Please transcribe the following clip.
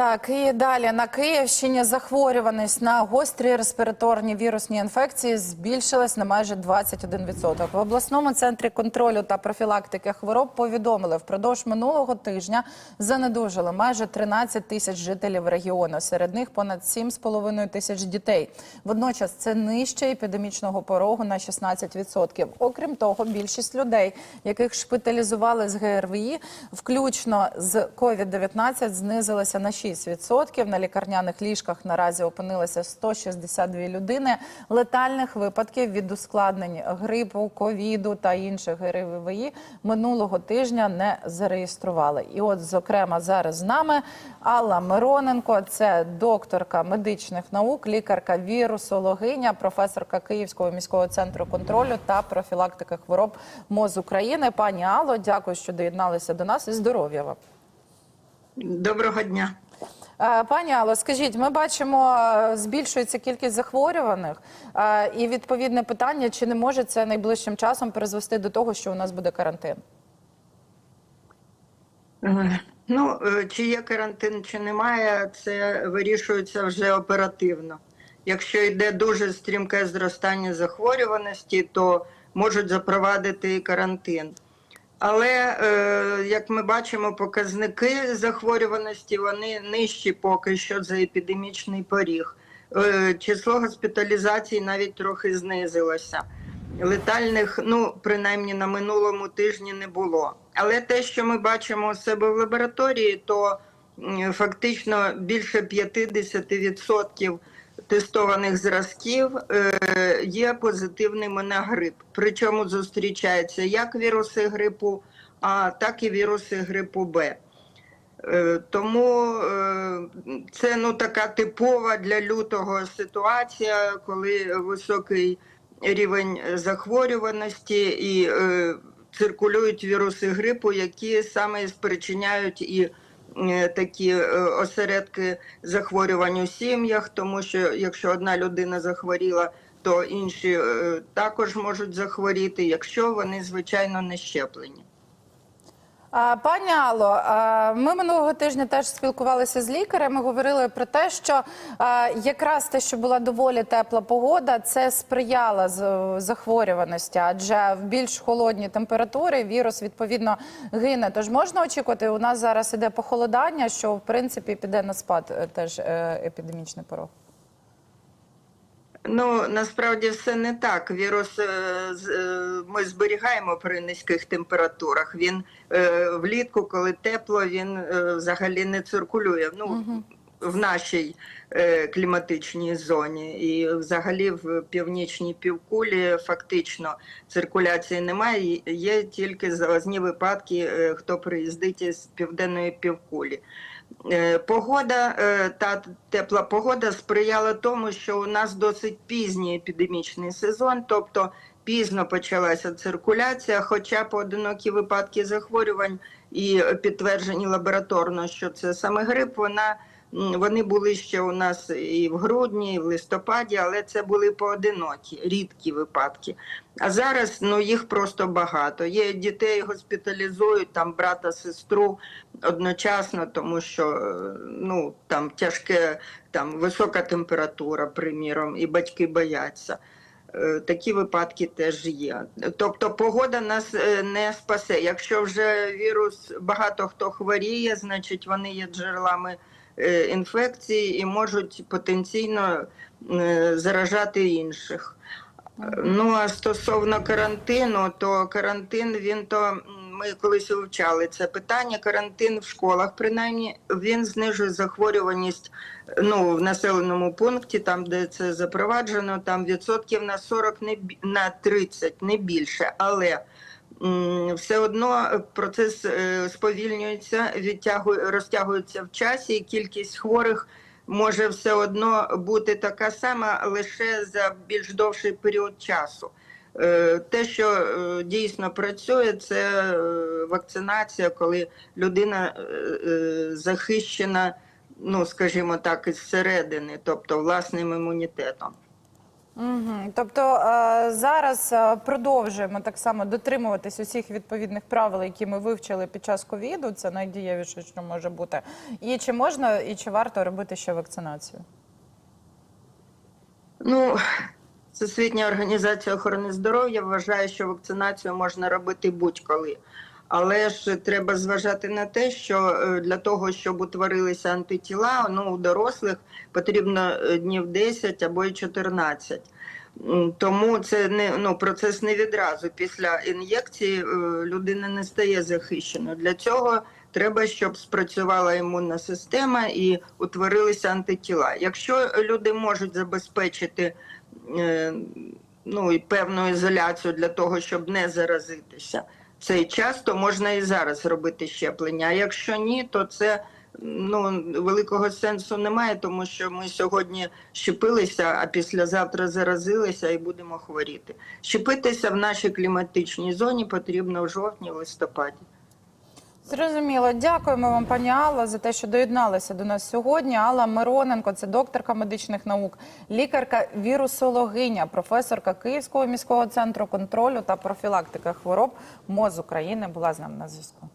Так, і далі на Київщині захворюваність на гострі респіраторні вірусні інфекції збільшилась на майже 21%. В обласному центрі контролю та профілактики хвороб повідомили, впродовж минулого тижня занедужили майже 13 тисяч жителів регіону. Серед них понад 7,5 тисяч дітей. Водночас це нижче епідемічного порогу на 16%. Окрім того, більшість людей, яких шпиталізували з ГРВІ, включно з COVID-19, знизилася на 6%. На лікарняних ліжках наразі опинилися 162 людини. Летальних випадків від ускладнень грипу, ковіду та інших ГРВІ минулого тижня не зареєстрували. І от, зокрема, зараз з нами Алла Мироненко, це докторка медичних наук, лікарка вірусологиня, професорка Київського міського центру контролю та профілактики хвороб МОЗ України. Пані Алло, дякую, що доєдналися до нас і здоров'я вам. Доброго дня. Е, Пані Алло, скажіть, ми бачимо, е, збільшується кількість захворюваних, е, і відповідне питання, чи не може це найближчим часом призвести до того, що у нас буде карантин? Ну, чи є карантин, чи немає, це вирішується вже оперативно. Якщо йде дуже стрімке зростання захворюваності, то можуть запровадити і карантин. Але, е, як ми бачимо, показники захворюваності вони нижчі поки що за епідемічний поріг. Е, Число госпіталізацій навіть трохи знизилося. Летальних, ну принаймні на минулому тижні не було. Але те, що ми бачимо у себе в лабораторії, то фактично більше 50% тестованих зразків е, є позитивними на грип. Причому зустрічаються як віруси грипу А, так і віруси грипу Б. Е, Тому е, це ну така типова для лютого ситуація, коли високий рівень захворюваності і циркулюють віруси грипу, які саме спричиняють і такі е, осередки захворювань у сім'ях, тому що якщо одна людина захворіла, то інші е, також можуть захворіти, якщо вони звичайно не щеплені. Пані Алло, ми минулого тижня теж спілкувалися з лікарями. Говорили про те, що якраз те, що була доволі тепла погода, це сприяло з- захворюваності, адже в більш холодні температури вірус відповідно гине. Тож можна очікувати, у нас зараз іде похолодання, що в принципі піде на спад е, теж е, епідемічний порог. Ну насправді все не так. Вірус е, е, ми зберігаємо при низьких температурах. Він е, влітку, коли тепло, він взагалі не циркулює. Ну в нашій кліматичній зоні, і взагалі в північній півкулі фактично циркуляції немає. Є тільки завозні випадки, хто приїздить із південної півкулі. Е, Погода е, та тепла погода сприяла тому, що у нас досить пізній епідемічний сезон, тобто пізно почалася циркуляція, хоча поодинокі випадки захворювань і підтверджені лабораторно, що це саме грип, вона вони були ще у нас і в грудні, і в листопаді, але це були поодинокі, рідкі випадки. А зараз ну їх просто багато. Є дітей госпіталізують там брата, сестру одночасно, тому що е, ну там тяжке, там висока температура, приміром, і батьки бояться. Е, Такі випадки теж є. Тобто погода нас е, не спасе. Якщо вже вірус багато хто хворіє, значить вони є джерелами інфекції і можуть потенційно е, заражати інших. Ну а стосовно карантину, то карантин він то ми колись вивчали це питання. Карантин в школах, принаймні, він знижує захворюваність ну, в населеному пункті, там де це запроваджено, там відсотків на 40, не на 30, не більше. Але все одно процес е, сповільнюється, відтягує, розтягується в часі, і кількість хворих може все одно бути така сама лише за більш довший період часу. Е, Те, що е, дійсно працює, це е, вакцинація, коли людина е, е, захищена, ну скажімо так, із середини, тобто власним імунітетом. Тобто е, зараз е, продовжуємо так само дотримуватись усіх відповідних правил, які ми вивчили під час ковіду. Це найдієвіше, що може бути. І чи можна і чи варто робити ще вакцинацію? Ну, Всесвітня організація охорони здоров'я вважає, що вакцинацію можна робити будь-коли. Але ж треба зважати на те, що е, для того, щоб утворилися антитіла, ну у дорослих потрібно е, днів 10 або й 14. Тому це не ну процес не відразу. Після ін'єкції е, людина не стає захищеною. Для цього треба, щоб спрацювала імунна система і утворилися антитіла. Якщо люди можуть забезпечити ну, і певну ізоляцію для того, щоб не заразитися, цей час то можна і зараз робити щеплення. А якщо ні, то це ну, великого сенсу немає, тому що ми сьогодні щепилися, а післязавтра заразилися і будемо хворіти. Щепитися в нашій кліматичній зоні потрібно в жовтні, в листопаді. Зрозуміло, дякуємо вам, пані Алла, за те, що доєдналися до нас сьогодні. Алла Мироненко, це докторка медичних наук, лікарка вірусологиня, професорка Київського міського центру контролю та профілактики хвороб МОЗ України була з нами на зв'язку.